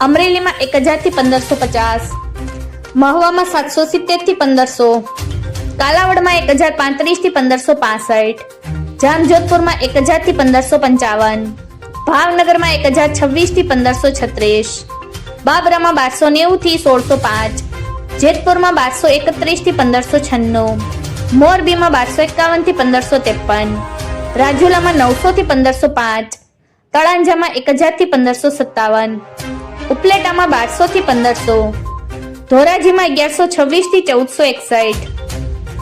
અમરેલીમાં એક હજારથી પંદરસો પચાસ. મહુવામાં સાતસો સિત્તેરથી પંદરસો. કાલાવડમાં એક હજાર પાંત્રીસથી પંદરસો પાસઠ. જામજોધપુરમાં એક હજારથી પંદરસો પંચાવન. ભાવનગરમાં એક હજાર છવ્વીસથી પંદરસો છત્રીસ. બાબરામાં બારસો નેવું થી સોળસો પાંચ. જેતપુરમાં બારસો એકત્રીસથી પંદરસો છન્નું. મોરબીમાં બારસો એકાવનથી પંદરસો ત્રેપન. રાજુલામાં નવસો થી પંદરસો પાંચ. તળાંજામાં એક હજારથી પંદરસો સત્તાવન. ઉપલેટામાં બારસો થી પંદરસો. ધોરાજીમાં અગિયારસો છવ્વીસથી ચૌદસો એકસઠ.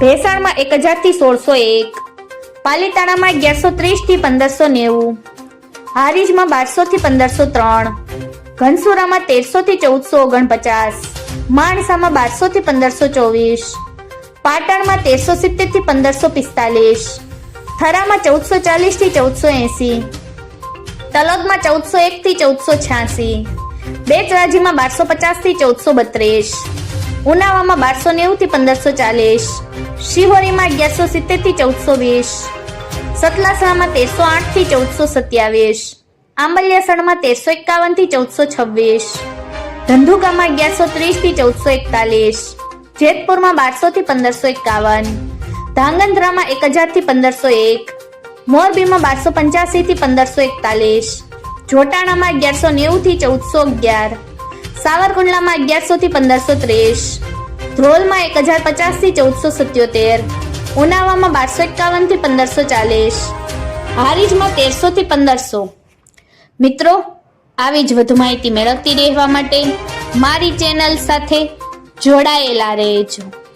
ભેસાણમાં એક હજારથી સોળસો એક. પાલીતાણામાં અગિયારસો ત્રીસથી પંદરસો નેવું. હારીજમાં બારસો થી પંદરસો ત્રણ. ઘનસુરામાં તેરસો થી ચૌદસો ઓગણપચાસ. માણસામાં બારસો થી પંદરસો ચોવીસ. પાટણમાં તેરસો સિત્તેરથી પંદરસો પિસ્તાલીસ. થરામાં ચૌદસો ચાલીસથી ચૌદસો એસી. તલોદમાં ચૌદસો એક થી ચૌદસો છ્યાસી. બેચરાજીમાં બારસો પચાસથી ચૌદસો બત્રીસ. ઉનાવામાં બારસો નેવું થી પંદરસો ચાલીસ. શિહોરીમાં અગિયારસો સિત્તેરથી ચૌદસો વીસ. સતલાસણામાં તેરસો આઠથી ચૌદસો સત્યાવીસ. આંબલિયાસણમાં તેરસો એકાવનથી ચૌદસો છવ્વીસ. ધંધુકામાં અગિયારસો ત્રીસથી ચૌદસો એકતાલીસ. જેતપુરમાં બારસો થી પંદરસો એકાવન. ધાંગધ્રામાં એક હજારથી પંદરસો એક. મોરબીમાં બારસો પંચ્યાસી થી પંદરસો એકતાલીસ. જોટાણામાં અગિયારસો નેવું થી ચૌદસો અગિયાર. સાવરકુંડલામાં અગિયારસો થી પંદરસો ત્રીસ. ધ્રોલમાં એક હજાર પચાસથી ચૌદસો સત્યોતેર. ઉનાવામાં બારસો એકાવનથી પંદરસો ચાલીસ. હારીજમાં તેરસો થી પંદરસો. મિત્રો, આવી જ વધુ માહિતી મેળવતી રહેવા માટે મારી ચેનલ સાથે જોડાયેલા રહેજો.